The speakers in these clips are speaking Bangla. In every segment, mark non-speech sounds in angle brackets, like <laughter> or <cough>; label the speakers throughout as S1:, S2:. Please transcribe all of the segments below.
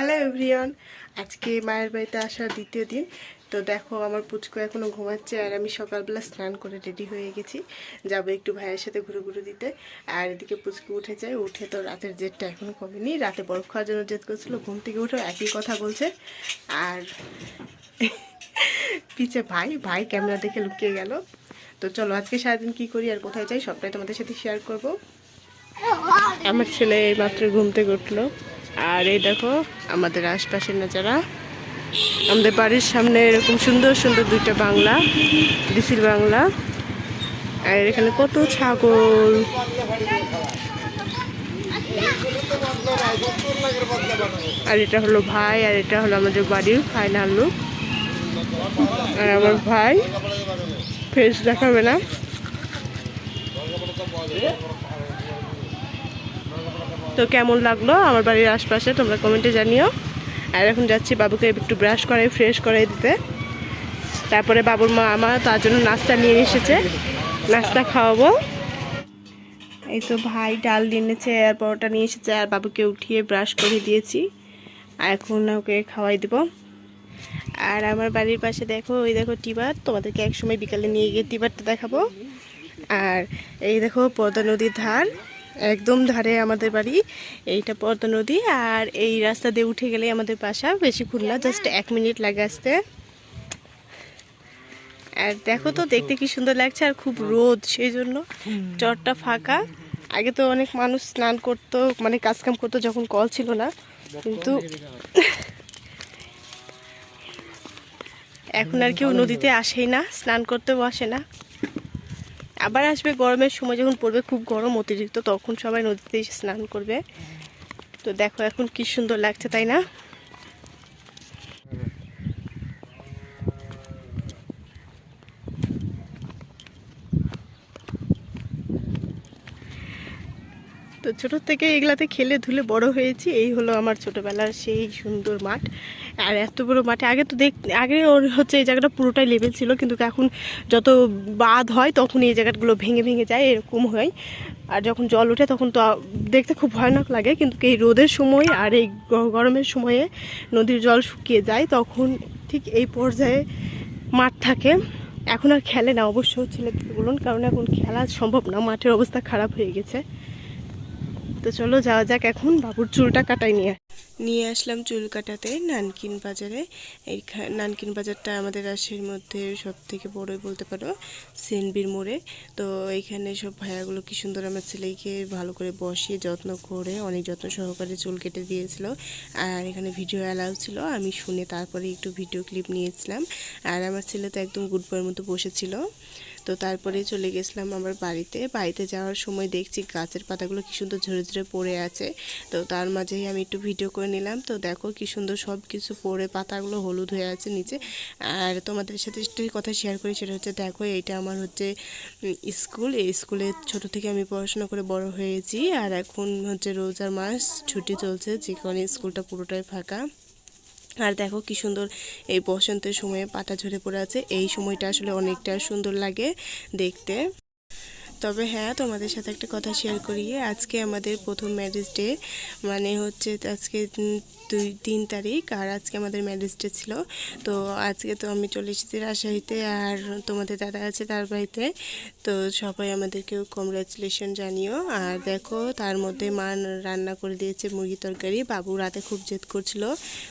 S1: হ্যালো এভরিওয়ান আজকে মায়ের বাড়িতে আসার দ্বিতীয় দিন। তো দেখো, আমার পুচকু এখনও ঘুমাচ্ছে আর আমি সকালবেলা স্নান করে রেডি হয়ে গেছি। যাব একটু ভাইয়ের সাথে ঘুরে ঘুরে দিতে। আর এদিকে পুচকু উঠে যায়। উঠে তো রাতের জেদটা এখনও কমেনি। রাতে বরফ খাওয়ার জন্য জেদ করছিল। ঘুম থেকে উঠে একই কথা বলছে। আর <laughs> পিছে ভাই ভাই ক্যামেরা দেখে লুকিয়ে গেল। তো চলো, আজকে সারাদিন কী করি আর কোথায় যাই, সবটাই তোমাদের সাথে শেয়ার করব। আমার ছেলে মাত্র ঘুম থেকে উঠল। আর এই দেখো, আমাদের আশপাশের নাচারা আমাদের বাড়ির সামনে এরকম সুন্দর সুন্দর দুইটা বাংলা, ডিসির বাংলা। আর এখানে কত ছাগল। আর এটা হলো ভাই, আর এটা হলো আমাদের বাড়ির ফাইনাল লুক আর আমার ভাই ফেস দেখাবে না। তো কেমন লাগল আমার বাড়ির আশপাশে, তোমরা কমেন্টে জানিও। আর এখন যাচ্ছি বাবুকে একটু ব্রাশ করাই ফ্রেশ করাই দিতে। তারপরে বাবুর মা আমার তার জন্য নাস্তা নিয়ে এসেছে। নাস্তা খাওয়াবো। এই তো ভাই ডাল নিয়ে এনেছে আর পরোটা নিয়ে এসেছে, আর বাবুকে উঠিয়ে ব্রাশ করে দিয়েছি। আর এখন ওকে খাওয়াই দেব। আর আমার বাড়ির পাশে দেখো ওই দেখো টিবার তোমাদেরকে একসময় বিকালে নিয়ে গিয়ে টিবারটা দেখাবো। আর এই দেখো পদ্মা নদীর ধার। একদম ধারে আমাদের বাড়ি, এইটা পদ্মা নদী, আর এই রাস্তা দিয়ে উঠে গেলে আমাদের বাসা বেশিক্ষণ না জাস্ট এক মিনিট লাগে আসতে। আর দেখো তো, দেখতে কি সুন্দর লাগছে, আর খুব রোদ সেই জন্য চরটা ফাঁকা। আগে তো অনেক মানুষ স্নান করতো মানে কাজকাম করতো, যখন কল ছিল না, কিন্তু এখন আর কেউ নদীতে আসেই না, স্নান করতেও আসে না। আবার আসবে গরমের সময়, যখন পড়বে খুব গরম অতিরিক্ত, তখন সবাই নদীতে স্নান করবে। তো দেখো এখন কি সুন্দর লাগছে, তাই না? তো ছোট থেকে এগুলাতে খেলে ধুলে বড় হয়েছি, এই হলো আমার ছোটবেলার সেই সুন্দর মাঠ। আর এত বড় মাঠে, আগে তো দেখ, আগে ওর হচ্ছে এই জায়গাটা পুরোটাই লেভেল ছিল, কিন্তু এখন যত বাদ হয় তখন এই জায়গাগুলো ভেঙে ভেঙে যায়, এরকম হয়। আর যখন জল ওঠে তখন তো দেখতে খুব ভয়ানক লাগে, কিন্তু এই রোদের সময় আর এই গরমের সময়ে নদীর জল শুকিয়ে যায়, তখন ঠিক এই পর্যায়ে মাঠ থাকে। এখন আর খেলে না, অবশ্য ছেলেগুলো কারণ এখন খেলা সম্ভব না, মাঠের অবস্থা খারাপ হয়ে গেছে। তো চলো যাওয়া যাক এখন বাবুর চুলটা কাটাই নিয়ে। নিয়ে আসলাম চুল কাটাতে নানকিন বাজারে। এই নানকিন বাজারটা আমাদের রাজশাহীর মধ্যে সব থেকে বড়ই বলতে পারো, সেনবির মোড়ে। তো এইখানে সব ভাইয়াগুলো কি সুন্দর আমার ছেলেকে ভালো করে বসিয়ে যত্ন করে, অনেক যত্ন সহকারে চুল কেটে দিয়েছিল। আর এখানে ভিডিও অ্যালাউ ছিল, আমি শুনে তারপরে একটু ভিডিও ক্লিপ নিয়েছিলাম। আর আমার ছেলে তো একদম গুড বয়ের মতো বসেছিল। তো তারপরে চলে গেছিলাম আমার বাড়িতে। বাড়িতে যাওয়ার সময় দেখছি গাছের পাতাগুলো কি সুন্দর ঝরে ঝরে পড়ে আছে। তো তার মাঝেই আমি একটু ভিডিও করে নিলাম। তো দেখো কি সুন্দর সব কিছু পড়ে, পাতাগুলো হলুদ হয়ে আছে নিচে। আর তোমাদের সাথে একটু কথা শেয়ার করি, সেটা হচ্ছে দেখো এইটা আমার হচ্ছে স্কুল। এই স্কুলে ছোট থেকে আমি পড়াশোনা করে বড় হয়েছি। আর এখন হচ্ছে রোজার মাস, ছুটি চলছে, যে কারণে স্কুলটা পুরোটাই ফাঁকা। আর দেখো কি সুন্দর এই বসন্তের সময়ে পাতা ঝরে পড়ে আছে। এই সময়টা আসলে অনেকটা সুন্দর লাগে দেখতে। তবে হ্যাঁ তোমাদের সাথে একটা কথা শেয়ার করি। আজকে আমাদের প্রথম ম্যারেজ ডে মানে হচ্ছে আজকে দুই, তিন তারিখ, আর আজকে আমাদের ম্যারেজ ডে ছিল। তো আজকে তো আমি চলে এসেছি রাজশাহীতে, আর তোমাদের দাদা আছে তার বাড়িতে। তো সবাই আমাদেরকেও কংগ্রাচুলেশন জানিও। আর দেখো, তার মধ্যে মা রান্না করে দিয়েছে মুরগি তরকারি। বাবু রাতে খুব জেদ করছিল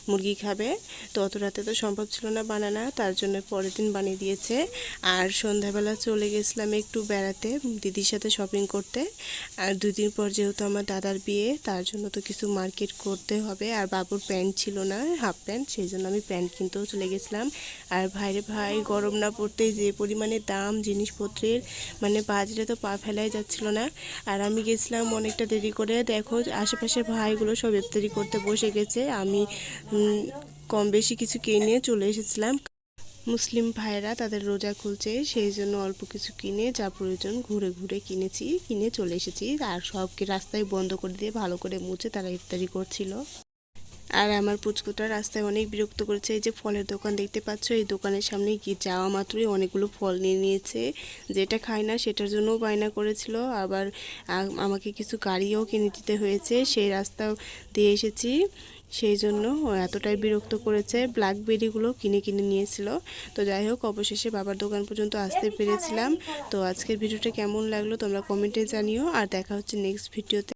S1: মুরগি খাবে। তো অত রাতে তো সম্ভব ছিল না বানানো, তার জন্য পরের দিন বানিয়ে দিয়েছে। আর সন্ধ্যাবেলা চলে গেছিলাম একটু বেড়াতে। দিদির সাথে শপিং করতে। আর দুই দিন পর যেহেতু আমার দাদার বিয়ে, তার জন্য তো কিছু মার্কেট করতে হবে। আর বাবুর প্যান্ট ছিল না হাফ প্যান্ট সেই জন্য আমি প্যান্ট কিনতেও চলে গেছিলাম। আর ভাইরে ভাই, গরম না পড়তে যে পরিমাণে দাম জিনিসপত্রের মানে বাজারে তো পা ফেলাই যাচ্ছিল না। আর আমি গেছিলাম অনেকটা দেরি করে। দেখো, আশেপাশের ভাইগুলো সব ইফতারি করতে বসে গেছে। আমি কম বেশি কিছু কিনে চলে এসেছিলাম। মুসলিম ভাইরা তাদের রোজা খুলছে, সেই জন্য অল্প কিছু কিনে, যা প্রয়োজন, ঘুরে ঘুরে কিনেছি, কিনে চলে এসেছি। আর সবকে রাস্তায় বন্ধ করে দিয়ে ভালো করে মুছে তারা ইফতারি করছিল। আর আমার পুচকুটা রাস্তায় অনেক বিরক্ত করেছে, এই যে ফলের দোকান দেখতে পাচ্ছ, এই দোকানের সামনে গিয়ে যাওয়া মাত্রই অনেকগুলো ফল নিয়ে নিয়েছে। যেটা খায় না, সেটার জন্যও বায়না করেছিল। আবার আমাকে কিছু গাড়িও কিনে দিতে হয়েছে, সেই রাস্তা দিয়ে এসেছি। সেই জন্য ও এতটাই বিরক্ত করেছে ব্ল্যাকবেরিগুলো কিনে কিনে নিয়েছিল। তো যাই হোক, অবশেষে বাবার দোকান পর্যন্ত আসতে পেরেছিলাম। তো আজকের ভিডিওটা কেমন লাগল তোমরা কমেন্টে জানিও, আর দেখা হচ্ছে নেক্সট ভিডিওতে